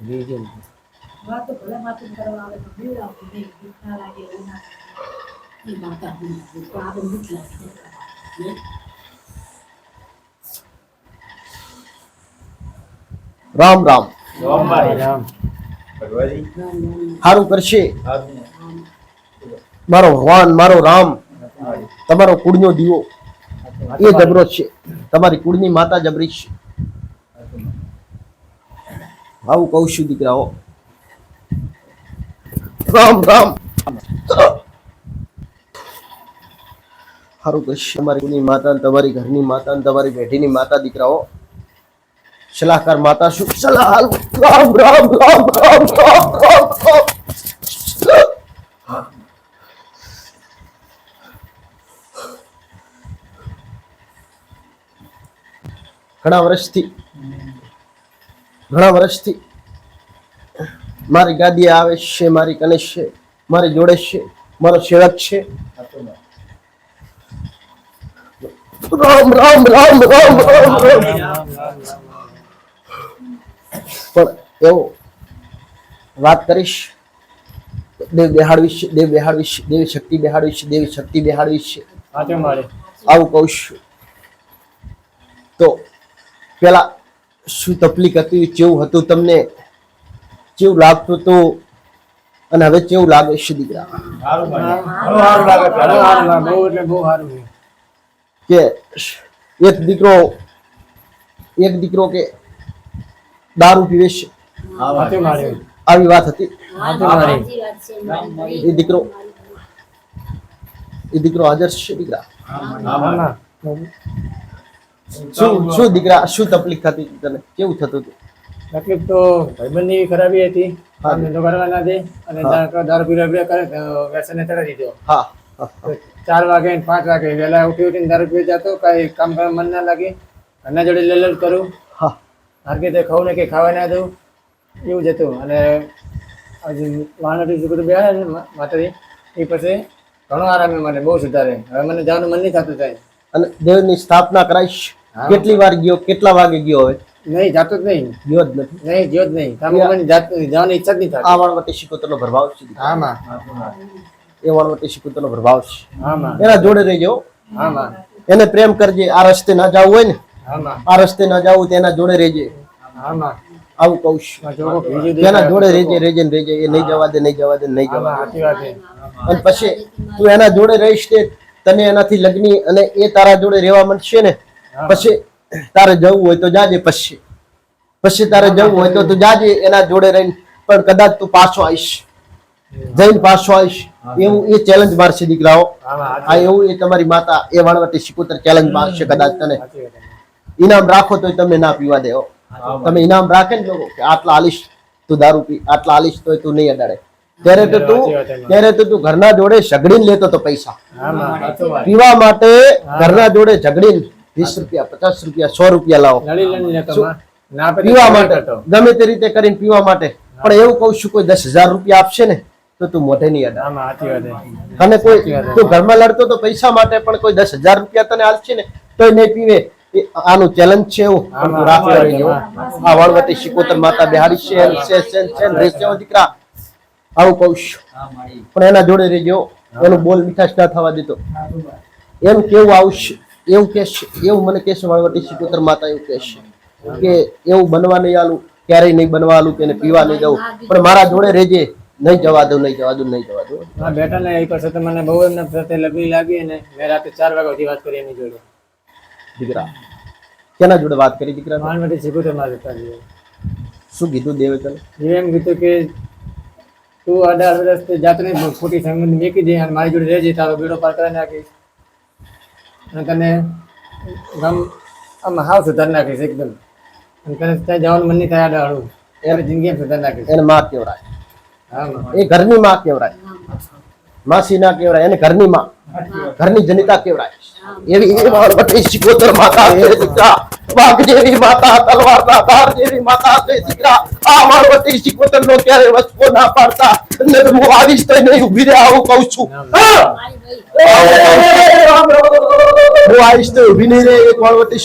બીજું વાતો ભલે માતું કરવા આવે તો બીવડાવતું નહીં બીક ના લાગે એવું ના એ માતા બીવડાવે. તો આપણે બીક લાગે ને? રામ. રામ રામ સારું કરશે. મારો ભગવાન મારો રામ તમારો કુળનો દીવો. એ જબરો છે. તમારી કુળની માતા જબરી છે. આવું કહું છું દીકરાઓ રામ રામ સારું કરશે તમારી કુળની માતા ને તમારી ઘરની માતા ને તમારી પેઢીની માતા દીકરાઓ સલાહકાર માતા શું સલાહ હાલવું? રામ રામ રામ રામ રામ રામ રામ ઘણા વર્ષથી ઘણા વર્ષથી મારી ગાદી આવે છે મારી કને છે મારી જોડે છે મારો સેવક છે. રામ રામ રામ રામ રામ રામ. પણ એવો વાત કરીશ દેવ બેહાડવીશ દેવ બેહાડવીશ દેવી શક્તિ બેહાડવીશ દેવી શક્તિ બેહાડવીશ સાચું આવું કહું છું. તો પેલા શું તકલીફ હતી કેવું હતું તમને? કેવું લાગતું હતું? અને હવે કેવું લાગે છે દીકરા? કે એક દીકરો એક દીકરો કે દારૂ પીવે છે? આવી વાત હતી? એ દીકરો? એ દીકરો હાજર છે દીકરા? શું શું દીકરા શું તકલીફ થતી તને? કેવું થતું હતું? તકલીફ તો ભાઈબંધની ખરાબી હતી. ધંધો કરવા ના દે અને દારૂ પીવા પીવા કરે તો વ્યસને ચડાવી દીધો. હા. ચાર વાગે પાંચ વાગે વહેલા ઉઠી ઉઠીને દારૂ પી જતો કઈ કામ કરવા મન ના લાગે. ઘરના જોડે લેલલ કરું. હા. હાર કે તે ખાવું ને કે ખાવા ના દઉં. એવું જ હતું. અને હજુ વાનટી બધું બેહાડે ને માતાજી. એ પછી ઘણો આરામ મને બહુ સુધારે. હવે મને જવાનું મન નહીં થતું થાય અને દેવની સ્થાપના કરાઈશ. કેટલી વાર ગયો? કેટલા વાગે ગયો હવે? નહીં જાતો જ નહીં. ગયો જ નથી. નહીં ગયો જ નહીં. તમે મને જાત જવાની ઈચ્છા જ નહીં થતી. આ વણવટી શિકોતરનો પ્રભાવ છે હા માં એ વણવટી શિકોતરનો પ્રભાવ છે. હા માં એના જોડે રહેજો હા માં એને પ્રેમ કરજે. આ રસ્તે ના જવું હોય ને? હા માં આ રસ્તે ના જવું તેના જોડે રહેજે. હા માં આવું કહું છું. એના જોડે રહેજે રહેજે ને રહેજે. એ નહીં જવા દે નહીં જવા દે નહીં જવા દે. અને પછી તું એના જોડે રહીશ તે તને એનાથી લગ્ન અને એ તારા જોડે રહેવા મળશે ને. પછી તારે જવું હોય તો જાજે પછી. પછી તારે જવું હોય તો તું જાજે એના જોડે રહીને. પણ કદાચ તું પાછો આવીશ. જઈને પાછો આવીશ. એવું એ ચેલેન્જ મારશે દીકરાઓ. આ એવું એ તમારી માતા એ વાણવટી શિકોતર ચેલેન્જ મારશે કદાચ તને. ઇનામ રાખો તો તમને ના પીવા દેવો તમે ઇનામ રાખે ને લોકો કે આટલા આલીશ તું દારૂ પી આટલા આલીશ તો તું નહીં અડાડે. ત્યારે તો તું. ત્યારે તો તું ઘરના જોડે ઝઘડીને લેતો તો પૈસા. પીવા માટે ઘરના જોડે ઝઘડીને વીસ રૂપિયા પચાસ રૂપિયા સો રૂપિયા લાવો. પીવા માટે. ગમે તે રીતે કરીને પીવા માટે. પણ એવું કહું છું કોઈ દસ હજાર રૂપિયા આપશે ને તો તું મોઢે નહીં છે. અને કોઈ તું ઘરમાં લડતો તો પૈસા માટે પણ કોઈ દસ હજાર રૂપિયા તને આપશે ને તોય નહીં પીવે. આનું ચેલેન્જ છે એવું. રાખ તું રાખતો આ વણવટી શિકોતર માતા બિહારી છે છે છે છે ને દીકરા. આવું કહું છું. પણ એના જોડે રહેજો. એનું બોલ મીઠાશ ના થવા દેતો. એમ કેવું આવશે એવું કહેશે એવું મને કહેશે વણવટી શિકોતર માતા એવું કહેશે કે એવું બનવા નહીં આલું ક્યારેય નહીં બનવા આલું કે પીવા નહીં દઉં. પણ મારા જોડે રહેજે નહીં જવા દઉં નહીં જવા દઉં નહીં જવા દઉં. હા બેટા ને એક વખત મને બહુ એમના પ્રત્યે લગ્ન લાગી અને મેં રાતે ચાર વાગ્યા સુધી વાત કરી એની જોડે. દીકરા કેના જોડે વાત કરી દીકરા માનવટી માટે તો મારે તારી શું કીધું દેવે તને? એમ કીધું કે તું અઢાર વર્ષથી જાતને ખોટી સંગત મેકી દે અને મારી જોડે રહેજે તારો બેડો પાર કરી નાખીશ. અને તને ગમ આમ હાવ સુધાર નાખીશ એકદમ. અને તને ત્યાં જવાનું મન નહીં થાય ડાળું ત્યારે જિંદગી સુધાર નાખીશ એને માં કેવરાય હા એ ઘરની માં કેવરાય માસી ના કેવરાય એને ઘરની માં. ઘરની જનિતા કેવરાય એવી એ વાળવટી શિકોતર માતા એ દીકરા વાઘ જેવી માતા તલવાર ના ધાર જેવી માતા તે દીકરા આ વાળવટી શિકોતર નો ક્યારે વસ્તુ ના પાડતા. ને હું આવીશ તો નહીં ઊભી રહે આવું કહું છું. હા! હું આવીશ તો ઊભી નહીં રહે એક વાળવટી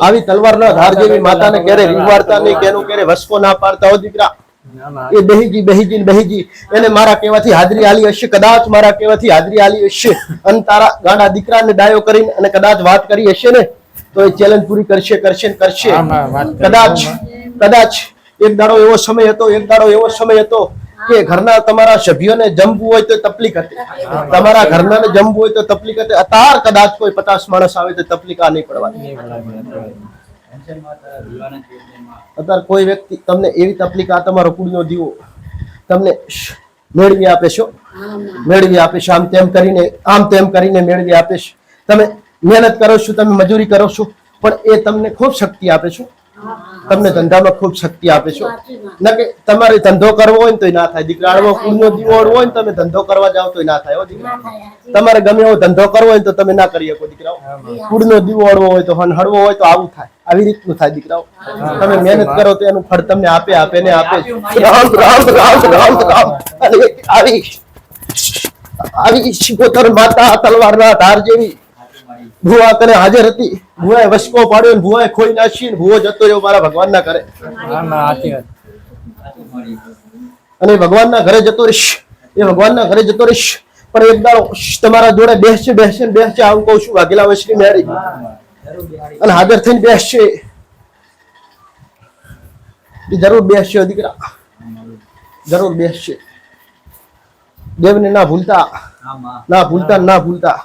આવી તલવારના ધાર જેવી માતાને ક્યારે રીંગવાડતા નહીં કેનું ક્યારે વસકો ના પાડતા હો દીકરા? એ બહેજી બહેજી બહેજી. એને મારા કહેવાથી હાજરી આલી હશે કદાચ મારા કહેવાથી હાજરી આલી હશે. અને તારા ગાંડા દીકરાને ડાયો કરીને અને કદાચ વાત કરી હશે ને તો એ ચેલેન્જ પૂરી કરશે કરશે ને કરશે. કદાચ કદાચ એક દાડો એવો સમય હતો એક દાડો એવો સમય હતો કે ઘરના તમારા સભ્યોને જમવું હોય તો તકલીફ હતી. તમારા ઘરના જમવું હોય તો તકલીફ હતી. અતાર કદાચ કોઈ પચાસ માણસ આવે તો તકલીફ આ નહીં પડવાની. અત્યારે કોઈ વ્યક્તિ તમને એવી તકલીફ આ તમારો કુળનો દીવો તમને મેળવી આપે છો? મેળવી આપે છે. આમ તેમ કરીને આમ તેમ કરીને મેળવી આપે છે. તમે મહેનત કરો છો તમે મજૂરી કરો છો પણ એ તમને ખૂબ શક્તિ આપે છો. તમને ધંધામાં ખૂબ શક્તિ આપે છો. ના કે તમારે ધંધો કરવો હોય ને તો ના થાય. કુળનો દીવો ઓળવો હોય ને તમે ધંધો કરવા જાવ તો ના થાય હો દીકરા. તમારે ગમે એવો ધંધો કરવો હોય તો તમે ના કરી શકો દીકરાઓ. કુળનો દીવો હોય તો હન હળવો હોય તો આવું થાય. આવી રીતનું થાય દીકરાઓ. તમે મહેનત કરો તો એનું ફળ તમને આપે આપે ને આપે રામ રામ રામ રામ રામ અને આવી. આવી શિકોતર માતા તલવારના ધાર જેવી. ભુવા કરે હાજર હતી. ભુવાએ વસકો પાડ્યો ને ભુવાએ ખોઈ નાખી ને ભુવો જતો રહ્યો મારા ભગવાન ના કરે આમાં સાચી વાત. અને ભગવાનના ઘરે જતો રહીશ. એ ભગવાનના ઘરે જતો રહીશ. પણ એક દાડો તમારા જોડે બેસશે બેસશે ને બેસશે આવું કહું છું વાઘેલા વસની મેરી અને હાજર થઈને બેસશે એ જરૂર બેસશે દીકરા. જરૂર બેસશે દેવને ના ભૂલતા. ના ભૂલતા ના ભૂલતા.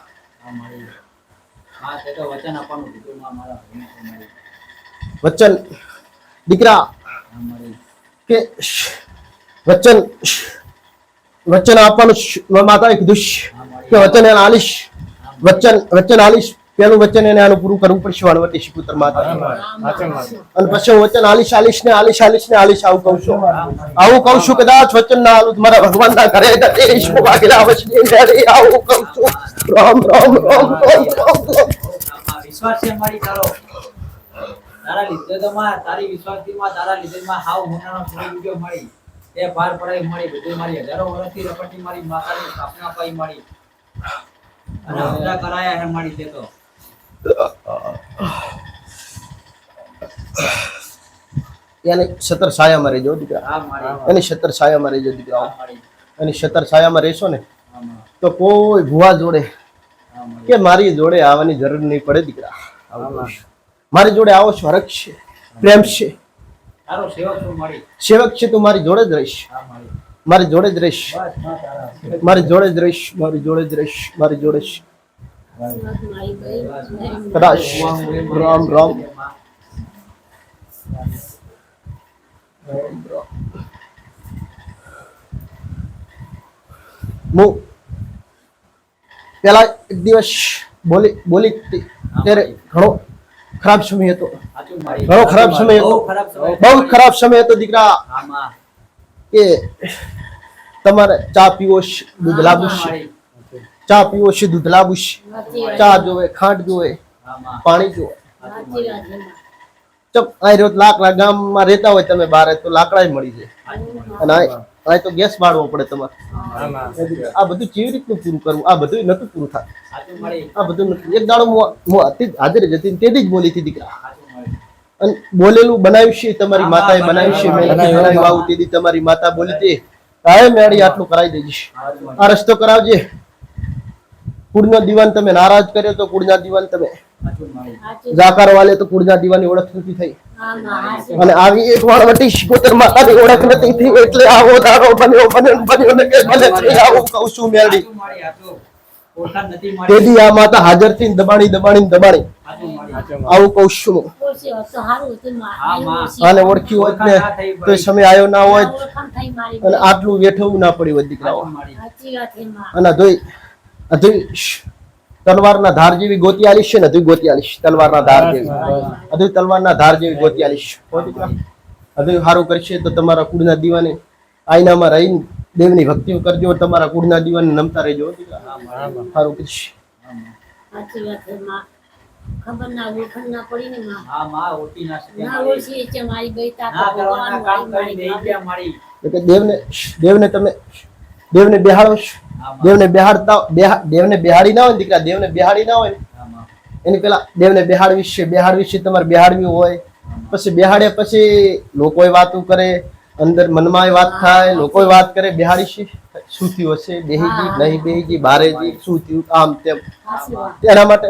વચન દીકરા. કે વચન વચન આપવાનું માતાએ કીધું કે વચન એને આલીશ. વચન વચન આલીશ. પેલું વચન એને આનું પૂરું કરવું પડશે વાળવટી શિપુત્ર માતા અને પછી હું વચન આલીશ આલીશ ને આલીશ આલીશ ને આલીશ આવું કહું છું. આવું કહું છું કદાચ વચન ના આલું મારા ભગવાન ના ઘરે વાગેલા આવું કહું છું. રામ રામ રામ રામ રામ રામ. વિશ્વાસ છે મારી તારો. તારા લીધે તો માં તારી વિશ્વાસથી માં તારા લીધે માં હાવ મોટાનો છોડી વિડિયો મળી તે પાર પડાઈ મળી બધું મારી હજારો વર્ષથી રપટી મારી માતાની સ્થાપના પાઈ મળી અને બધા કરાયા હે મળી તે તો. એની સતર છાયામાં રહેજો દીકરા. એની સતર છાયામાં રહેજો દીકરાઓ આ મારી. એની સતર છાયામાં રહેશો ને તો કોઈ ભુવા જોડે કે મારી જોડે આવવાની જરૂર નહીં પડે દીકરા. મારી જોડે આવો હરખ છે પ્રેમ છે. સેવક છું તું મારી જોડે જ રહીશ. મારી. જોડે જ રહીશ. મારી જોડે જ રહીશ મારી જોડે જ રહીશ મારી જોડે જ. કદાચ. રામ રામ. રામ રામ પેલા એક દિવસ બોલી બોલી ત્યારે ઘણો ખરાબ સમય હતો. ઘણો ખરાબ સમય હતો. બહુ ખરાબ સમય હતો દીકરા. કે તમારે ચા પીવો દૂધ મારી ચા પીવો છે, દૂધ વાત ચા જોવે, ખાંડ જોવે, પાણી જોવે. ચપ આ રોજ લાકડા ગામમાં રહેતા હોય તમે બારે, તો લાકડા મળી જાય. અને આ તો ગેસ બાળવો પડે તમારે. આ બધું કેવી રીતનું પૂરું કરવું? આ બધું નતું પૂરું થાય આ બધું નતું એક દાડો હું હાજર જ હતી તેથી જ બોલી હતી દીકરા. અને બોલેલું બનાવ્યું છે તમારી માતાએ બનાવ્યું છે. મેં બનાવ્યું. આવું તેથી તમારી માતા બોલી તે કાયમ મેળી આટલું કરાવી દેજે. આ રસ્તો કરાવજે. કુળનો દીવાન તમે નારાજ કર્યો તો કુળના દીવાન તમે. જાકાર વાલે તો કુળના દીવાની ઓળખ નથી થઈ. અને આવી એક વાળવટી શિકોતર માતાની ઓળખ નથી થઈ એટલે આવો દારો બન્યો બન્યો બન્યો ને કે ભલે થઈ આવું કહું છું મળી તેથી આ માતા હાજરથી દબાણી દબાણી દબાણી. આવું કહું છું. અને ઓળખી હોત ને તો સમય આવ્યો ના હોય અને આટલું વેઠવું ના પડ્યું હોત દીકરાઓ. અને જોઈ અધોઈ તલવારના ધાર જેવી ગોતી આલીશ છે ને અધોઈ ગોતી આલીશ. તલવારના ધાર જેવી. અધોઈ તલવારના ધાર જેવી ગોતી આલીશ. અધુ સારું કરશે તો તમારા કુળના દીવાને આઈનામાં રહીને દેવની ભક્તિ કરજો તમારા કુળના દીવાને નમતા રહેજો. સારું કરશે આ મળી. સાચી વાત છે માં. ખબર ના ઓળખણ ના પડી ને માં. હા ના શકે. ના મારી. ઓળખી છે મારી બેટા ના કરવાના કામ કરી દઈ ગયા મારી. એટલે કે દેવને દેવને તમે દેવને બેહાડો. છો દેવને બેહાડતા દેવને બેહાડી ના હોય દીકરા દેવને બેહાડી ના હોય એની પેલા દેવને બેહાડવી છે. બેહાડવી છે તમારે બેહાડવી હોય. પછી બેહાડ્યા પછી લોકોય વાતો કરે અંદર મનમાં વાત થાય લોકોય વાત કરે બેહાડી છે. શું થયું હશે? બેહીજી નહીં બેહીજી બારેજી શું થયું આમ તેમ. તેના માટે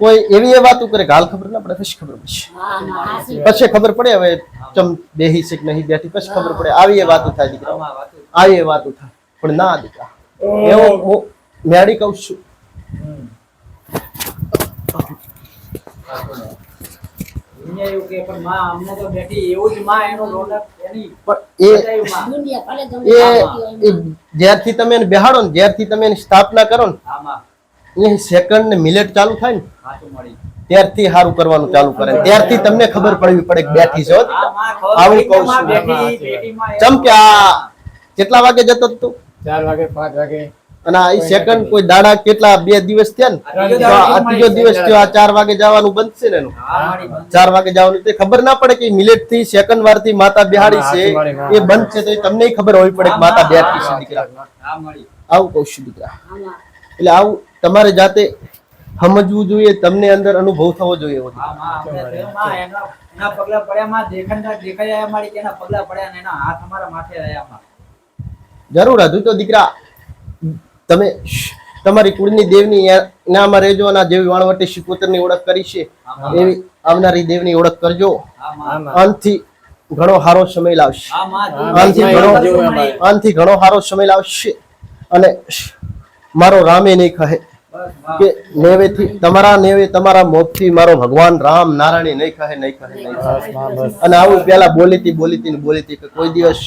કોઈ એવી એ વાતો કરે ગાલ ખબર ના પડે પછી ખબર પડશે. પછી ખબર પડે હવે ચમ બેહી છે કે નહીં બેઠી પછી ખબર પડે આવી એ વાતો થાય દીકરા આવી એ વાતો થાય. પણ ના દીકરા. એવો મેળી કહું છું. જ્યારથી તમે એને બેહાડો ને જ્યારથી તમે એની સ્થાપના કરો ને એ સેકન્ડ ને મિલેટ ચાલુ થાય ને ત્યારથી સારું કરવાનું ચાલુ કરે ને ત્યારથી તમને ખબર પડવી પડે કે બેઠી છો. આવું કહું છું. ચમ કે આ કેટલા વાગે જતો તું? ચાર વાગે પાંચ વાગે. અને આ સેકન્ડ કોઈ દાડા કેટલા બે દિવસ થયા ને? આ ત્રીજો દિવસ થયો આ ચાર વાગે જવાનું બંધ છે ને એનું. ચાર વાગે જવાનું તે ખબર ના પડે કે મિલેટથી સેકન્ડ વારથી માતા બિહાડી છે એ બંધ છે તો તમને ખબર હોવી પડે કે માતા બિહાડી છે દીકરા. આવું કહું છું દીકરા. એટલે આવું તમારે જાતે સમજવું જોઈએ તમને અંદર અનુભવ થવો જોઈએ એના પગલા પડ્યા માં દેખાયા મારી કે પગલા પડ્યા ને એના હાથ અમારા માથે રહ્યા માં જરૂર હતું. તો દીકરા તમે તમારી કુળની દેવની નામાં રહેજો અને જેવી વાણવટી શિકોતરની ઓળખ કરી છે. એવી આવનારી દેવની ઓળખ કરજો. અંતથી ઘણો સારો સમય લાવશે. હા, ઘણો અંતથી ઘણો સારો સમય લાવશે. અને મારો રામે નહીં કહે કે નેવેથી તમારા નેવે તમારા મોતથી મારો ભગવાન રામ નારાયણ નહીં કહે નહીં કહે નહીં અને આવું પેલા બોલીતી બોલીતી ને બોલીતી કે કોઈ દિવસ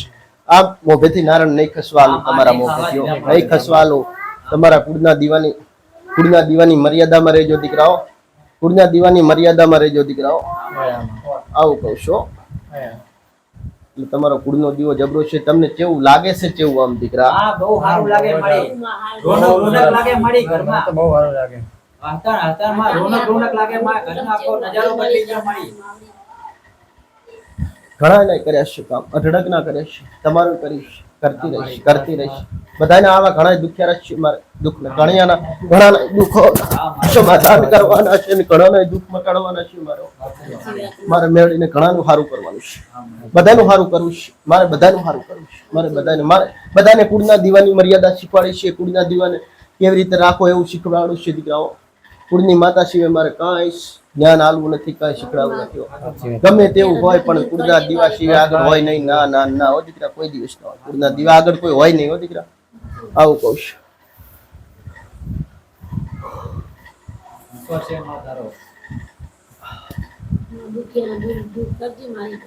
આ મોભેથી નારાયણ નહીં ખસવાલું તમારા મોભેથી નહીં ખસવાલું. તમારા કુળના દીવાની કુળના દીવાની મર્યાદામાં રહેજો દીકરાઓ. કુળના દીવાની મર્યાદામાં રહેજો દીકરાઓ. આવું કહું છો. એટલે તમારો કુળનો દીવો જબરો છે. તમને કેવું લાગે છે કેવું આમ દીકરા? હા બહુ સારું લાગે મળી. રોનક રોનક લાગે મળી ઘરમાં. તો બહુ સારું લાગે. હસતા હસતા માં રોનક રોનક લાગે માં ઘરમાં આખો નજારો બદલી જાય મળી. ઘણા નહીં કર્યા છે કામ અઢળક ના કર્યા છે. તમારું કરીશ કરતી રહીશ કરતી રહીશ. બધાને આવા ઘણા દુખ્યા છે મારે દુઃખ ને ઘણાના ઘણાના દુઃખો સમાધાન કરવાના છે ને ઘણાના દુઃખ મટાડવાના છે મારો. મારે મેળવીને ઘણાનું સારું કરવાનું છે. બધાનું સારું કરવું છે. મારે બધાનું સારું કરવું છે. મારે બધાને મારે બધાને કુળના દીવાની મર્યાદા શીખવાડી છે. કુળના દીવાને કેવી રીતે રાખો એવું શીખવાડું છે દીકરાઓ. કુળની માતા સિવાય મારે કાંઈ જ્ઞાન આલવું નથી કઈ શીખડાવું નથી. ગમે તેવું હોય પણ કુળના દીવા સિવાય આગળ હોય નહીં. ના ના ના હો દીકરા કોઈ દિવસ ના હોય. કુળના દીવા આગળ કોઈ હોય નહીં હો દીકરા. આવું કહું છું. દુખિયા મારી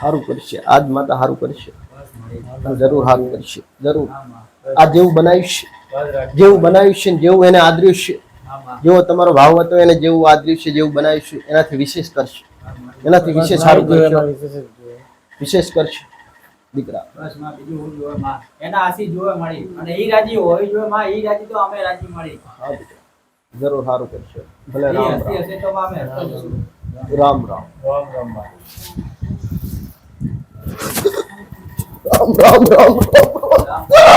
સારું કરશે. આજ માતા સારું કરશે. જરૂર સારું કરશે. જરૂર. આ જેવું રાખ. જેવું બનાવીશ ને જેવું એને આદર્યું છે. જેવો તમારો ભાવ હતો એને જેવું આદર્યું છે જેવું બનાવીશ એનાથી વિશેષ કરશે. એનાથી વિશેષ સારું કરશે. વિશેષ જ જોઈએ. વિશેષ કરશે. દીકરા. બસમાં બીજું હું જોવે માં એના આશી જોવે મળી. અને ઈ રાજી હોવી જોવે માં ઈ રાજી તો અમે રાજી મળી. હા જરૂર સારું કરશે. ભલે રામ રામ. રામ રામ. રામ રામ રામ રામ.